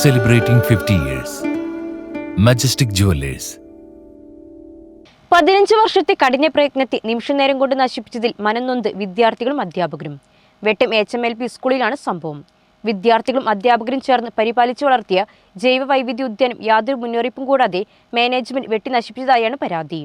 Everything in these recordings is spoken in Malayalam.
celebrating 50 years. Majestic Jewelers. പതിനഞ്ച് വർഷത്തെ കഠിന പ്രയത്നത്തെ നിമിഷനേരം കൊണ്ട് നശിപ്പിച്ചതിൽ മനംനൊന്ത് വിദ്യാർത്ഥികളും അധ്യാപകരും Vettam H M L P സ്കൂളിലാണ് സംഭവം വിദ്യാർത്ഥികളും അധ്യാപകരും ചേർന്ന് പരിപാലിച്ചു വളർത്തിയ ജൈവ വൈവിധ്യ ഉദ്യാനം യാതൊരു മുന്നറിയിപ്പും കൂടാതെ മാനേജ്മെന്റ് വെട്ടി നശിപ്പിച്ചതായാണ് പരാതി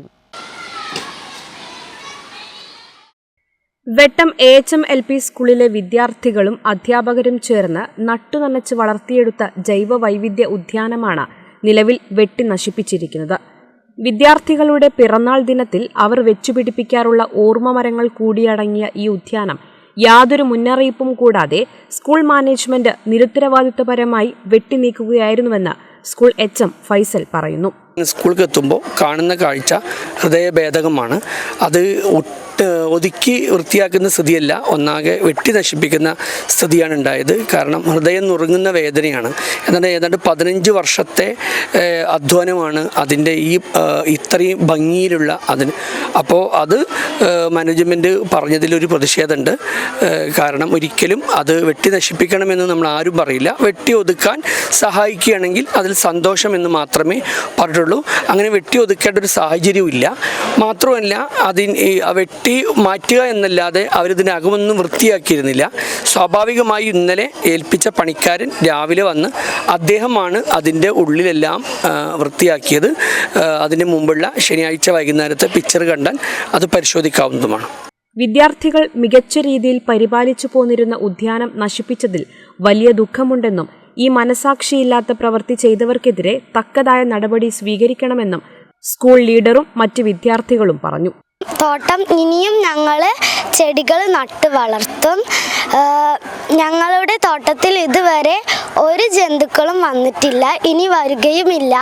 Vettam A H M L P സ്കൂളിലെ വിദ്യാർത്ഥികളും അധ്യാപകരും ചേർന്ന് നട്ടുനനച്ച് വളർത്തിയെടുത്ത ജൈവ വൈവിധ്യ ഉദ്യാനമാണ് നിലവിൽ വെട്ടി നശിപ്പിച്ചിരിക്കുന്നത്. വിദ്യാർത്ഥികളുടെ പിറന്നാൾ ദിനത്തിൽ അവർ വെച്ചുപിടിപ്പിക്കാറുള്ള ഓർമ്മ മരങ്ങൾ കൂടിയടങ്ങിയ ഈ ഉദ്യാനം യാതൊരു മുന്നറിയിപ്പും കൂടാതെ സ്കൂൾ മാനേജ്മെന്റ് നിരുത്തരവാദിത്വപരമായി വെട്ടിനീക്കുകയായിരുന്നുവെന്ന് സ്കൂൾ എച്ച് എം ഫൈസൽ പറയുന്നു. സ്കൂളിൽ എത്തുമ്പോൾ കാണുന്ന കാഴ്ച ഹൃദയഭേദകമാണ്. അത് ഒട്ട് ഒതുക്കി വൃത്തിയാക്കുന്ന സ്ഥിതിയല്ല ഒന്നാകെ വെട്ടി നശിപ്പിക്കുന്ന സ്ഥിതിയാണ് ഉണ്ടായത്. കാരണം ഹൃദയം നുറുങ്ങുന്ന വേദനയാണ്. എന്നാൽ ഏതാണ്ട് പതിനഞ്ച് വർഷത്തെ അധ്വാനമാണ് അതിന്റെ ഈ ഇത്രയും ഭംഗിയിലുള്ള അതിന് അപ്പോൾ അത് മാനേജ്മെന്റ് പറഞ്ഞതിലൊരു പ്രതിഷേധമുണ്ട്. കാരണം ഒരിക്കലും അത് വെട്ടി നശിപ്പിക്കണമെന്ന് നമ്മൾ ആരും പറയില്ല. വെട്ടി ഒതുക്കാൻ സഹായിക്കുകയാണെങ്കിൽ അതിൽ സന്തോഷമെന്ന് മാത്രമേ പറഞ്ഞിട്ടുള്ളൂ. അങ്ങനെ വെട്ടി ഒതുക്കേണ്ട ഒരു സാഹചര്യവും ഇല്ല. മാത്രമല്ല അതിന് വെട്ടി മാറ്റുക എന്നല്ലാതെ അവരിതിനകമൊന്നും വൃത്തിയാക്കിയിരുന്നില്ല. സ്വാഭാവികമായി ഇന്നലെ ഏൽപ്പിച്ച പണിക്കാരൻ രാവിലെ വന്ന് അദ്ദേഹമാണ് അതിന്റെ ഉള്ളിലെല്ലാം വൃത്തിയാക്കിയത്. അതിന് മുമ്പുള്ള ശനിയാഴ്ച വൈകുന്നേരത്തെ പിക്ചർ കണ്ടാൽ അത് പരിശോധിക്കാവുന്നതുമാണ്. വിദ്യാർത്ഥികൾ മികച്ച രീതിയിൽ പരിപാലിച്ചു പോന്നിരുന്ന ഉദ്യാനം നശിപ്പിച്ചതിൽ വലിയ ദുഃഖമുണ്ടെന്നും ഈ മനസാക്ഷിയില്ലാത്ത പ്രവൃത്തി ചെയ്തവർക്കെതിരെ തക്കതായ നടപടി സ്വീകരിക്കണമെന്നും സ്കൂൾ ലീഡറും മറ്റ് വിദ്യാർത്ഥികളും പറഞ്ഞു. തോട്ടം ഇനിയും ഞങ്ങൾ ചെടികൾ നട്ട് വളർത്തും. ഞങ്ങളുടെ തോട്ടത്തിൽ ഇതുവരെ ഒരു ജന്തുക്കളും വന്നിട്ടില്ല ഇനി വരികയുമില്ല.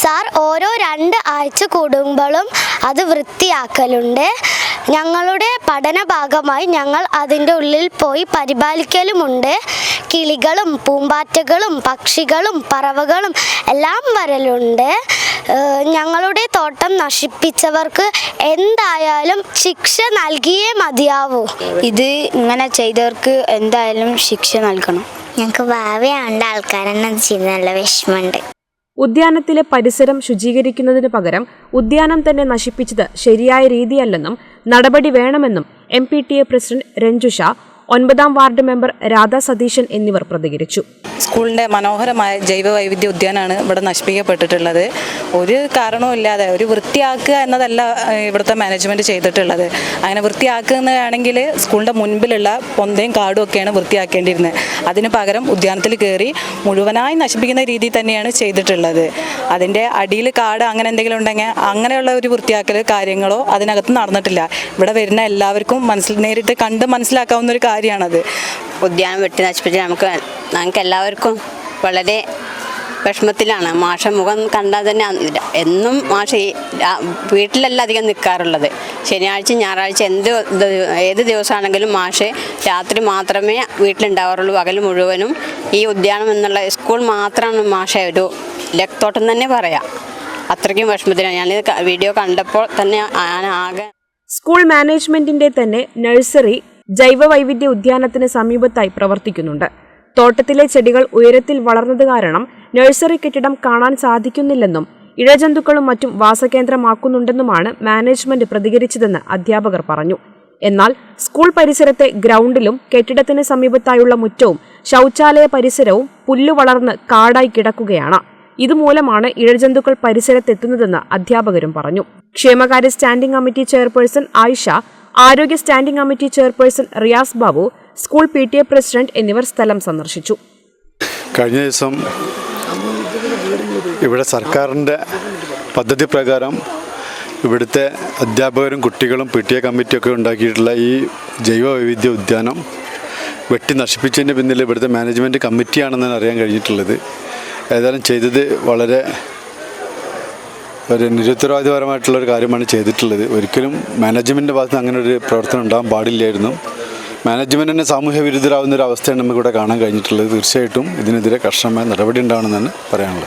സാർ ഓരോ രണ്ട് ആഴ്ച കൂടുമ്പോഴും അത് വൃത്തിയാക്കലുണ്ട്. ഞങ്ങളുടെ പഠന ഭാഗമായി ഞങ്ങൾ അതിന്റെ ഉള്ളിൽ പോയി പരിപാലിക്കലുമുണ്ട്. കിളികളും പൂമ്പാറ്റകളും പക്ഷികളും പറവകളും എല്ലാം വരലുണ്ട്. ഞങ്ങളുടെ തോട്ടം നശിപ്പിച്ചവർക്ക് എന്തായാലും ശിക്ഷ നൽകിയേ മതിയാവൂ. ഇത് ഇങ്ങനെ ചെയ്തവർക്ക് എന്തായാലും ശിക്ഷ നൽകണം. ഞങ്ങൾക്ക് ഭാവിയാണ്ട് ആൾക്കാരെന്നെ ചെയ്യുന്ന നല്ല വിഷമമുണ്ട്. ഉദ്യാനത്തിലെ പരിസരം ശുചീകരിക്കുന്നതിനു പകരം ഉദ്യാനം തന്നെ നശിപ്പിച്ചത് ശരിയായ രീതിയല്ലെന്നും നടപടി വേണമെന്നും M P T A president Ranjusha ഒൻപതാം വാർഡ് മെമ്പർ രാധാ സതീശൻ എന്നിവർ പ്രതികരിച്ചു. സ്കൂളിന്റെ മനോഹരമായ ജൈവ വൈവിധ്യ ഉദ്യാനമാണ് ഇവിടെ നശിപ്പിക്കപ്പെട്ടിട്ടുള്ളത്. ഒരു കാരണവുമില്ലാതെ ഒരു വൃത്തിയാക്കുക എന്നതല്ല ഇവിടുത്തെ മാനേജ്മെന്റ് ചെയ്തിട്ടുള്ളത്. അങ്ങനെ വൃത്തിയാക്കുന്നതാണെങ്കിൽ സ്കൂളിന്റെ മുൻപിലുള്ള പൊന്തയും കാടും ഒക്കെയാണ് വൃത്തിയാക്കേണ്ടിയിരുന്നത്. അതിന് പകരം ഉദ്യാനത്തിൽ കയറി മുഴുവനായി നശിപ്പിക്കുന്ന രീതിയിൽ തന്നെയാണ് ചെയ്തിട്ടുള്ളത്. അതിന്റെ അടിയിൽ കാട് അങ്ങനെ എന്തെങ്കിലും ഉണ്ടെങ്കിൽ അങ്ങനെയുള്ള ഒരു വൃത്തിയാക്കൽ കാര്യങ്ങളോ അതിനകത്ത് നടന്നിട്ടില്ല. ഇവിടെ വരുന്ന എല്ലാവർക്കും മനസ്സിൽ നേരിട്ട് കണ്ട് മനസ്സിലാക്കാവുന്ന ഒരു കാര്യമാണത്. ഉദ്യാനം വെട്ടി നശിപ്പിച്ച് നമുക്ക് ഞങ്ങൾക്ക് എല്ലാവർക്കും വളരെ വിഷമത്തിലാണ്. മാഷ മുഖം കണ്ടാൽ തന്നെ എന്നും മാഷ വീട്ടിലല്ല അധികം നിൽക്കാറുള്ളത് ശനിയാഴ്ച ഞായറാഴ്ച എന്ത് ഏത് ദിവസമാണെങ്കിലും മാഷ് രാത്രി മാത്രമേ വീട്ടിലുണ്ടാവാറുള്ളൂ. പകൽ മുഴുവനും ഈ ഉദ്യാനം എന്നുള്ള സ്കൂൾ മാത്രമാണ് മാഷ ഒരു ലക്തോട്ടം തന്നെ പറയാം. അത്രയ്ക്കും വിഷമത്തിലാണ്. ഞാൻ വീഡിയോ കണ്ടപ്പോൾ തന്നെ ആകെ സ്കൂൾ മാനേജ്മെന്റിന്റെ തന്നെ നഴ്സറി ജൈവ വൈവിധ്യ ഉദ്യാനത്തിന് സമീപത്തായി പ്രവർത്തിക്കുന്നുണ്ട്. തോട്ടത്തിലെ ചെടികൾ ഉയരത്തിൽ വളർന്നത് കാരണം നഴ്സറി കെട്ടിടം കാണാൻ സാധിക്കുന്നില്ലെന്നും ഇഴജന്തുക്കളും മറ്റും വാസകേന്ദ്രമാക്കുന്നുണ്ടെന്നുമാണ് മാനേജ്മെന്റ് പ്രതികരിച്ചതെന്ന് അധ്യാപകർ പറഞ്ഞു. എന്നാൽ സ്കൂൾ പരിസരത്തെ ഗ്രൗണ്ടിലും കെട്ടിടത്തിന് സമീപത്തായുള്ള മുറ്റവും ശൗചാലയ പരിസരവും പുല്ലു വളർന്ന് കാടായി കിടക്കുകയാണ്. ഇതുമൂലമാണ് ഇഴജന്തുക്കൾ പരിസരത്തെത്തുന്നതെന്ന് അധ്യാപകരും പറഞ്ഞു. ക്ഷേമകാര്യ സ്റ്റാൻഡിംഗ് കമ്മിറ്റി ചെയർപേഴ്സൺ ആയിഷ ആരോഗ്യ standing committee chairperson Riyas Babu school P T A president എന്നിവർ സ്ഥലം സന്ദർശിച്ചു. കഴിഞ്ഞ ദിവസം ഇവിടെ സർക്കാരിന്റെ പദ്ധതി പ്രകാരം ഇവിടുത്തെ അധ്യാപകരും കുട്ടികളും പി ടി എ കമ്മിറ്റിയൊക്കെ ഉണ്ടാക്കിയിട്ടുള്ള ഈ ജൈവ വൈവിധ്യ ഉദ്യാനം വെട്ടി നശിപ്പിച്ചതിന് പിന്നിൽ ഇവിടുത്തെ മാനേജ്മെന്റ് കമ്മിറ്റിയാണെന്നാണ് അറിയാൻ കഴിഞ്ഞിട്ടുള്ളത്. ഏതായാലും ചെയ്തത് വളരെ ഒരു നിരുത്തരവാദിപരമായിട്ടുള്ള ഒരു കാര്യമാണ് ചെയ്തിട്ടുള്ളത്. ഒരിക്കലും മാനേജ്മെന്റിന്റെ ഭാഗത്ത് അങ്ങനെ ഒരു പ്രവർത്തനം ഉണ്ടാകാൻ പാടില്ലായിരുന്നു. മാനേജ്മെന്റ് തന്നെ സാമൂഹ്യ വിരുദ്ധരാകുന്ന ഒരു അവസ്ഥയാണ് നമുക്കിവിടെ കാണാൻ കഴിഞ്ഞിട്ടുള്ളത്. തീർച്ചയായിട്ടും ഇതിനെതിരെ കർശനമായ നടപടി ഉണ്ടാവണമെന്നാണ് പറയാനുള്ളത്.